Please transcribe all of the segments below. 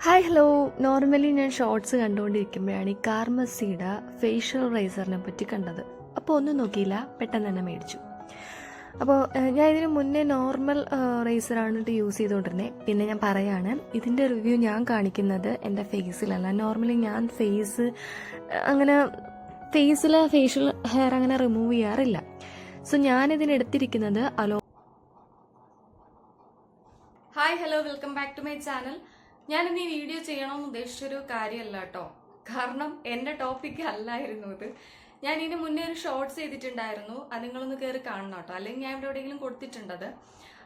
Hi hello normally ഞാൻ shorts കണ്ടുകൊണ്ടിരിക്കുമ്പോഴാണ് ഈ കാർമസിയുടെ ഫേഷ്യൽ റൈസറിനെ പറ്റി കണ്ടത്. അപ്പോൾ ഒന്നും നോക്കിയില്ല പെട്ടെന്ന് തന്നെ മേടിച്ചു. അപ്പോൾ ഞാൻ ഇതിന് മുന്നേ നോർമൽ റൈസറാണ് യൂസ് ചെയ്തുകൊണ്ടിരുന്നത് പിന്നെ ഞാൻ പറയാണ് ഇതിന്റെ റിവ്യൂ ഞാൻ കാണിക്കുന്നത് എന്റെ ഫേസിലല്ല നോർമലി ഞാൻ ഫേസ് അങ്ങനെ ഫേസിൽ ഫേഷ്യൽ ഹെയർ അങ്ങനെ റിമൂവ് ചെയ്യാറില്ല. സോ ഞാനിതിന് എടുത്തിരിക്കുന്നത് hello hi hello welcome back to my channel ഞാൻ ഇന്ന് ഈ വീഡിയോ ചെയ്യണമെന്ന് ഉദ്ദേശിച്ചൊരു കാര്യമല്ല കേട്ടോ. കാരണം എന്റെ ടോപ്പിക് അല്ലായിരുന്നു ഇത്. ഞാൻ ഇതിന് മുന്നേ ഒരു ഷോർട്സ് ചെയ്തിട്ടുണ്ടായിരുന്നു. അത് നിങ്ങളൊന്ന് കയറി കാണണം കേട്ടോ. അല്ലെങ്കിൽ ഞാൻ ഇവിടെ എവിടെയെങ്കിലും കൊടുത്തിട്ടുണ്ടത്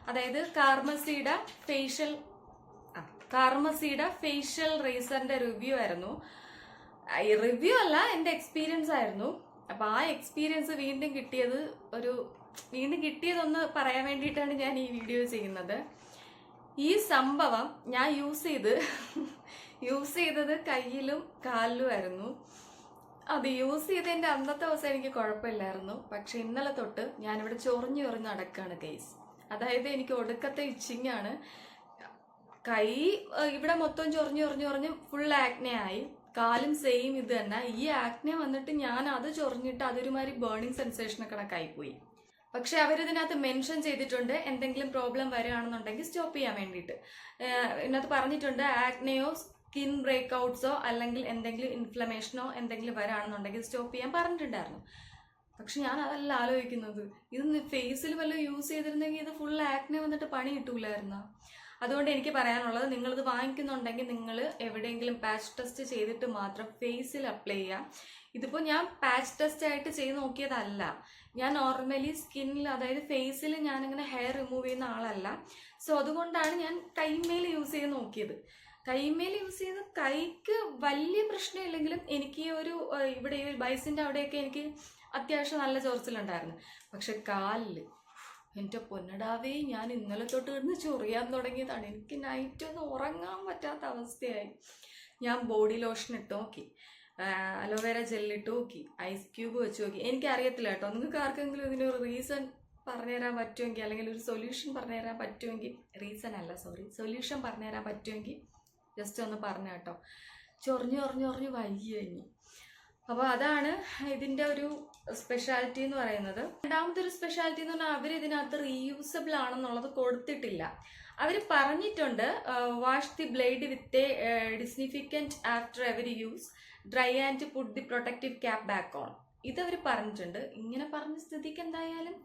അതായത് കാർമസിയുടെ ഫേഷ്യൽ കാർമസിയുടെ ഫേഷ്യൽ റേസറിന്റെ റിവ്യൂ ആയിരുന്നു. റിവ്യൂ അല്ല എന്റെ എക്സ്പീരിയൻസ് ആയിരുന്നു. അപ്പോൾ ആ എക്സ്പീരിയൻസ് വീണ്ടും കിട്ടിയത് ഒരു വീണ്ടും കിട്ടിയതൊന്ന് പറയാൻ വേണ്ടിയിട്ടാണ് ഞാൻ ഈ വീഡിയോ ചെയ്യുന്നത്. ഈ സംഭവം ഞാൻ യൂസ് ചെയ്ത് യൂസ് ചെയ്തത് കയ്യിലും കാലിലുമായിരുന്നു അത് യൂസ് ചെയ്തതിന്റെ അന്നത്തെ ദിവസം എനിക്ക് കുഴപ്പമില്ലായിരുന്നു. പക്ഷെ ഇന്നലെ തൊട്ട് ഞാനിവിടെ ചൊറിഞ്ഞു ചൊറിഞ്ഞ് നടക്കുകയാണ് കേസ് അതായത് എനിക്ക് ഒടുക്കത്തെ ഇച്ചിങ് ആണ്. കൈ ഇവിടെ മൊത്തം ചൊറിഞ്ഞ് ചൊറിഞ്ഞ് ചൊറിഞ്ഞ് ഫുൾ ആക്നെ ആയി കാലും സെയിം ഇത് തന്നെ. ഈ ആക്നെ വന്നിട്ട് ഞാൻ അത് ചൊറിഞ്ഞിട്ട് അതൊരുമാതിരി ബേണിംഗ് സെൻസേഷൻ കണക്കായി പോയി പക്ഷെ അവരിതിനകത്ത് മെൻഷൻ ചെയ്തിട്ടുണ്ട് എന്തെങ്കിലും പ്രോബ്ലം വരികയാണെന്നുണ്ടെങ്കിൽ സ്റ്റോപ്പ് ചെയ്യാൻ വേണ്ടിയിട്ട്. ഇതിനകത്ത് പറഞ്ഞിട്ടുണ്ട് ആക്നെയോ സ്കിൻ ബ്രേക്ക് ഔട്ട്സോ അല്ലെങ്കിൽ എന്തെങ്കിലും ഇൻഫ്ലമേഷനോ എന്തെങ്കിലും വരാണെന്നുണ്ടെങ്കിൽ സ്റ്റോപ്പ് ചെയ്യാൻ പറഞ്ഞിട്ടുണ്ടായിരുന്നു. പക്ഷെ ഞാൻ അതല്ല ആലോചിക്കുന്നത്. ഇത് ഫേസിൽ വല്ലതും യൂസ് ചെയ്തിരുന്നെങ്കിൽ ഇത് ഫുൾ ആക്നെ വന്നിട്ട് പണി കിട്ടൂലായിരുന്നു? അതുകൊണ്ട് എനിക്ക് പറയാനുള്ളത് നിങ്ങളിത് വാങ്ങിക്കുന്നുണ്ടെങ്കിൽ നിങ്ങൾ എവിടെയെങ്കിലും പാച്ച് ടെസ്റ്റ് ചെയ്തിട്ട് മാത്രം ഫേസിൽ അപ്ലൈ ചെയ്യാം ഇതിപ്പോൾ ഞാൻ പാച്ച് ടെസ്റ്റ് ആയിട്ട് ചെയ്ത് നോക്കിയതല്ല. ഞാൻ നോർമലി സ്കിന്നിൽ അതായത് ഫേസിൽ ഞാനിങ്ങനെ ഹെയർ റിമൂവ് ചെയ്യുന്ന ആളല്ല. സോ അതുകൊണ്ടാണ് ഞാൻ കൈമേൽ യൂസ് ചെയ്ത് നോക്കിയത്. കൈമേൽ യൂസ് ചെയ്ത് കൈക്ക് വലിയ പ്രശ്നമില്ലെങ്കിലും എനിക്ക് ഒരു ഇവിടെ ഈ ബൈസിന്റെ അവിടെയൊക്കെ എനിക്ക് അത്യാവശ്യം നല്ല ചൊറിച്ചിലുണ്ടായിരുന്നു പക്ഷെ കാലിൽ എന്റെ പൊന്നടാവേ ഞാൻ ഇന്നലെ തൊട്ട് കിടന്ന് ചൊറിയാൻ തുടങ്ങിയതാണ്. എനിക്ക് നൈറ്റ് ഒന്ന് ഉറങ്ങാൻ പറ്റാത്ത അവസ്ഥയായി. ഞാൻ ബോഡി ലോഷൻ ഇട്ട് നോക്കി. അലോവേര ജെല്ലിട്ട് നോക്കി. ഐസ് ക്യൂബ് വെച്ച് നോക്കി. എനിക്കറിയത്തില്ല കേട്ടോ. നിങ്ങൾക്ക് ആർക്കെങ്കിലും ഇതിന്റെ ഒരു റീസൺ പറഞ്ഞുതരാൻ പറ്റുമെങ്കിൽ അല്ലെങ്കിൽ ഒരു സൊല്യൂഷൻ പറഞ്ഞുതരാൻ പറ്റുമെങ്കിൽ റീസൺ അല്ല സോറി സൊല്യൂഷൻ പറഞ്ഞുതരാൻ പറ്റുമെങ്കിൽ ജസ്റ്റ് ഒന്ന് പറഞ്ഞു കേട്ടോ. ചൊറിഞ്ഞ് ചൊറിഞ്ഞ് ചൊറിഞ്ഞ് വൈകി കഴിഞ്ഞു അപ്പോൾ അതാണ് ഇതിന്റെ ഒരു സ്പെഷ്യാലിറ്റി എന്ന് പറയുന്നത്. രണ്ടാമത്തെ ഒരു സ്പെഷ്യാലിറ്റി എന്ന് പറഞ്ഞാൽ അവർ ഇതിനകത്ത് റീയൂസബിൾ ആണെന്നുള്ളത് കൊടുത്തിട്ടില്ല. അവർ പറഞ്ഞിട്ടുണ്ട് wash the blade with a disinfectant after every use dry and put the protective cap back on ഇതവർ പറഞ്ഞിട്ടുണ്ട്. ഇങ്ങനെ പറഞ്ഞ സ്ഥിതിക്ക് എന്തായാലും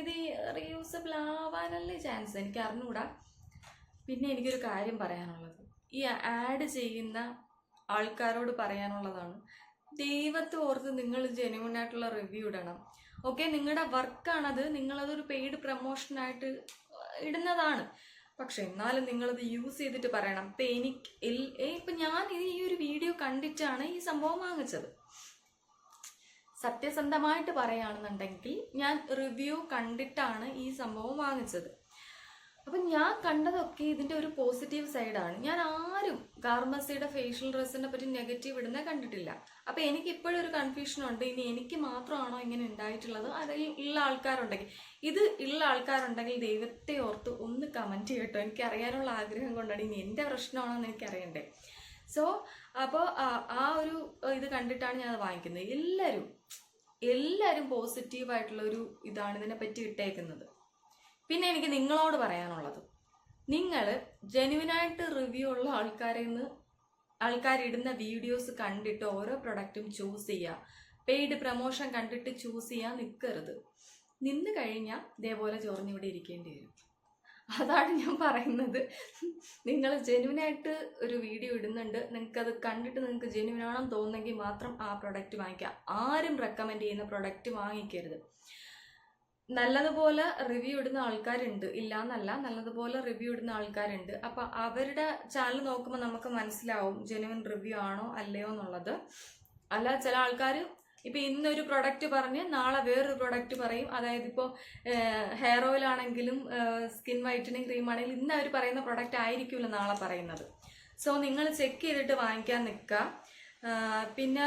ഇത് റീയൂസബിൾ ആവാനല്ലേ ചാൻസ് എനിക്ക് അറിഞ്ഞുകൂടാ പിന്നെ എനിക്കൊരു കാര്യം പറയാനുള്ളത്. ഈ ആഡ് ചെയ്യുന്ന ആൾക്കാരോട് പറയാനുള്ളതാണ് ദൈവത്തെ ഓർത്ത് നിങ്ങൾ ജെന്യൂൺ ആയിട്ടുള്ള റിവ്യൂ ഇടണം ഓക്കെ നിങ്ങളുടെ വർക്കാണത് നിങ്ങളതൊരു പെയ്ഡ് പ്രൊമോഷനായിട്ട് ഇടുന്നതാണ്. പക്ഷെ എന്നാലും നിങ്ങളത് യൂസ് ചെയ്തിട്ട് പറയണം. ഇപ്പം എനിക്ക് ഇപ്പൊ ഞാൻ ഈ ഒരു വീഡിയോ കണ്ടിട്ടാണ് ഈ സംഭവം വാങ്ങിച്ചത്. സത്യസന്ധമായിട്ട് പറയുകയാണെന്നുണ്ടെങ്കിൽ ഞാൻ റിവ്യൂ കണ്ടിട്ടാണ് ഈ സംഭവം വാങ്ങിച്ചത്. അപ്പം ഞാൻ കണ്ടതൊക്കെ ഇതിന്റെ ഒരു പോസിറ്റീവ് സൈഡാണ് ഞാൻ ആരും ഗാർമസിയുടെ ഫേഷ്യൽ ഡ്രസ്സിനെ പറ്റി നെഗറ്റീവ് ഇടുന്ന കണ്ടിട്ടില്ല. അപ്പം എനിക്ക് ഇപ്പോഴും ഒരു കൺഫ്യൂഷൻ ഉണ്ട്. ഇനി എനിക്ക് മാത്രമാണോ ഇങ്ങനെ ഉണ്ടായിട്ടുള്ളത്? അതിൽ ഉള്ള ആൾക്കാരുണ്ടെങ്കിൽ ഇത് ഉള്ള ആൾക്കാരുണ്ടെങ്കിൽ ദൈവത്തെ ഓർത്ത് ഒന്ന് കമന്റ് ചെയ്യട്ടോ. എനിക്ക് അറിയാനുള്ള ആഗ്രഹം കൊണ്ടാണ് ഇനി എന്റെ പ്രശ്നമാണോന്ന് എനിക്ക് അറിയണ്ടേ സോ അപ്പോൾ ആ ഒരു ഇത് കണ്ടിട്ടാണ് ഞാൻ അത് വാങ്ങിക്കുന്നത്. എല്ലാവരും എല്ലാവരും പോസിറ്റീവായിട്ടുള്ള ഒരു ഇതാണ് ഇതിനെ പറ്റി ഇട്ടേക്കുന്നത്. പിന്നെ എനിക്ക് നിങ്ങളോട് പറയാനുള്ളത്. നിങ്ങൾ ജെനുവിനായിട്ട് റിവ്യൂ ഉള്ള ആൾക്കാരിൽ നിന്ന് ആൾക്കാരിടുന്ന വീഡിയോസ് കണ്ടിട്ട് ഓരോ പ്രൊഡക്റ്റും ചൂസ് ചെയ്യുക പെയ്ഡ് പ്രൊമോഷൻ കണ്ടിട്ട് ചൂസ് ചെയ്യാൻ നിൽക്കരുത് നിന്ന് കഴിഞ്ഞാൽ ഇതേപോലെ ചൊറിഞ്ഞിവിടെ ഇരിക്കേണ്ടി വരും. അതാണ് ഞാൻ പറയുന്നത്. നിങ്ങൾ ജെനുവിനായിട്ട് ഒരു വീഡിയോ ഇടുന്നുണ്ട്. നിങ്ങൾക്കത് കണ്ടിട്ട് നിങ്ങൾക്ക് ജെനുവിനാണെന്ന് തോന്നുന്നെങ്കിൽ മാത്രം ആ പ്രൊഡക്റ്റ് വാങ്ങിക്കുക ആരും റെക്കമെൻഡ് ചെയ്യുന്ന പ്രൊഡക്റ്റ് വാങ്ങിക്കരുത്. നല്ലതുപോലെ റിവ്യൂ ഇടുന്ന ആൾക്കാരുണ്ട്. ഇല്ലാന്നല്ല നല്ലതുപോലെ റിവ്യൂ ഇടുന്ന ആൾക്കാരുണ്ട്. അപ്പൊ അവരുടെ ചാനൽ നോക്കുമ്പോൾ നമുക്ക് മനസ്സിലാവും ജെനുവിൻ റിവ്യൂ ആണോ അല്ലയോ എന്നുള്ളത്. അല്ല ചില ആൾക്കാർ ഇപ്പൊ ഇന്നൊരു പ്രൊഡക്റ്റ് പറഞ്ഞ് നാളെ വേറൊരു പ്രൊഡക്റ്റ് പറയും. അതായത് ഇപ്പോൾ ഹെയർ ഓയിൽ ആണെങ്കിലും സ്കിൻ വൈറ്റനിങ് ക്രീം ആണെങ്കിലും ഇന്ന് അവർ പറയുന്ന പ്രൊഡക്റ്റ് ആയിരിക്കില്ല നാളെ പറയുന്നത്. സോ നിങ്ങൾ ചെക്ക് ചെയ്തിട്ട് വാങ്ങിക്കാൻ നിൽക്കുക പിന്നെ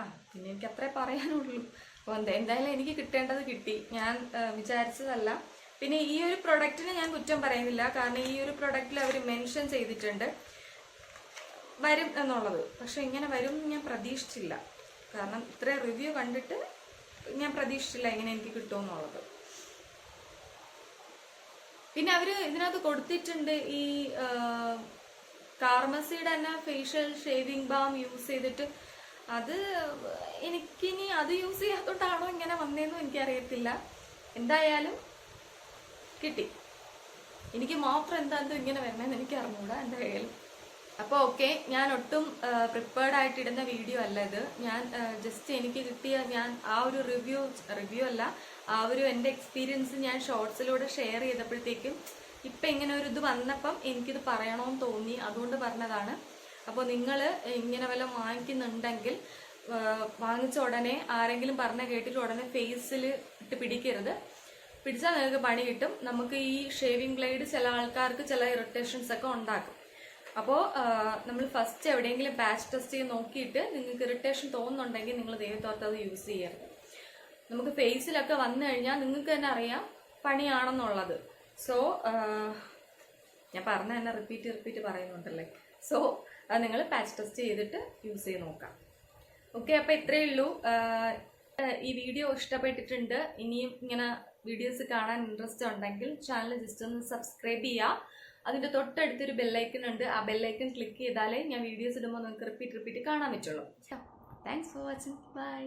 ആ പിന്നെ എനിക്ക് അത്രേ പറയാനുള്ളൂ. അപ്പോൾ എന്താ എന്തായാലും എനിക്ക് കിട്ടേണ്ടത് കിട്ടി. ഞാൻ വിചാരിച്ചതല്ല. പിന്നെ ഈ ഒരു പ്രൊഡക്റ്റിനെ ഞാൻ കുറ്റം പറയുന്നില്ല. കാരണം ഈ ഒരു പ്രൊഡക്റ്റിൽ അവർ മെൻഷൻ ചെയ്തിട്ടുണ്ട്. വരും എന്നുള്ളത്. പക്ഷെ ഇങ്ങനെ വരും ഞാൻ പ്രതീക്ഷിച്ചില്ല. കാരണം ഇത്ര റിവ്യൂ കണ്ടിട്ട് ഞാൻ പ്രതീക്ഷിച്ചില്ല ഇങ്ങനെ എനിക്ക് കിട്ടുമെന്നുള്ളത് പിന്നെ അവർ ഇതിനകത്ത് കൊടുത്തിട്ടുണ്ട് ഈ കാർമസിയുടെ തന്നെ ഫേഷ്യൽ ഷേവിംഗ് ബാം യൂസ് ചെയ്തിട്ട്. അത് എനിക്കിനി അത് യൂസ് ചെയ്യാത്തോണ്ടാണോ ഇങ്ങനെ വന്നതെന്നും എനിക്കറിയത്തില്ല. എന്തായാലും കിട്ടി. എനിക്ക് മാത്രം എന്താന്തോ ഇങ്ങനെ വരണമെന്ന് എനിക്ക് അറിഞ്ഞൂടാ എന്തായാലും അപ്പോൾ ഓക്കെ ഞാൻ ഒട്ടും പ്രിപ്പേർഡ് ആയിട്ടിടുന്ന വീഡിയോ അല്ല ഇത്. ഞാൻ ജസ്റ്റ് എനിക്ക് കിട്ടിയ ഞാൻ ആ ഒരു റിവ്യൂ റിവ്യൂ അല്ല ആ ഒരു എന്റെ എക്സ്പീരിയൻസ് ഞാൻ ഷോർട്സിലൂടെ ഷെയർ ചെയ്തപ്പോഴത്തേക്കും ഇപ്പം ഇങ്ങനെ ഒരു ഇത് വന്നപ്പം എനിക്കിത് പറയണമെന്ന് തോന്നി. അതുകൊണ്ട് പറഞ്ഞതാണ്. അപ്പോൾ നിങ്ങൾ ഇങ്ങനെ വല്ല വാങ്ങിക്കുന്നുണ്ടെങ്കിൽ വാങ്ങിച്ച ഉടനെ ആരെങ്കിലും പറഞ്ഞ കേട്ടിട്ട് ഉടനെ ഫേസിൽ ഇട്ട് പിടിക്കരുത്. പിടിച്ചാൽ നിങ്ങൾക്ക് പണി കിട്ടും. നമുക്ക് ഈ ഷേവിംഗ് ബ്ലേഡ് ചില ആൾക്കാർക്ക് ചില ഇറിറ്റേഷൻസ് ഒക്കെ ഉണ്ടാക്കും. അപ്പോൾ നമ്മൾ ഫസ്റ്റ് എവിടെയെങ്കിലും ബാച്ച് ടെസ്റ്റ് ചെയ്ത് നോക്കിയിട്ട് നിങ്ങൾക്ക് ഇറിറ്റേഷൻ തോന്നുന്നുണ്ടെങ്കിൽ നിങ്ങൾ ദൈവത്തോർത്ത് അത് യൂസ് ചെയ്യരുത്. നമുക്ക് ഫേസിലൊക്കെ വന്നു കഴിഞ്ഞാൽ നിങ്ങൾക്ക് തന്നെ അറിയാം പണിയാണെന്നുള്ളത്. സോ ഞാൻ പറഞ്ഞ തന്നെ റിപ്പീറ്റ് റിപ്പീറ്റ് പറയുന്നുണ്ടല്ലേ? സോ അത് നിങ്ങൾ പാച്ച് ടെസ്റ്റ് ചെയ്തിട്ട് യൂസ് ചെയ്ത് നോക്കാം. ഓക്കെ അപ്പം ഇത്രയേ ഉള്ളൂ. ഈ വീഡിയോ ഇഷ്ടപ്പെട്ടിട്ടുണ്ട്. ഇനിയും ഇങ്ങനെ വീഡിയോസ് കാണാൻ ഇൻട്രസ്റ്റ് ഉണ്ടെങ്കിൽ ചാനൽ ജസ്റ്റ് ഒന്ന് സബ്സ്ക്രൈബ് ചെയ്യുക അതിന്റെ തൊട്ടടുത്തൊരു ബെല്ലൈക്കൺ ഉണ്ട്. ആ ബെല്ലൈക്കൺ ക്ലിക്ക് ചെയ്താലേ ഞാൻ വീഡിയോസ് ഇടുമ്പോൾ നിങ്ങൾക്ക് റിപ്പീറ്റ് റിപ്പീറ്റ് കാണാൻ പറ്റുള്ളൂ. Thanks for watching bye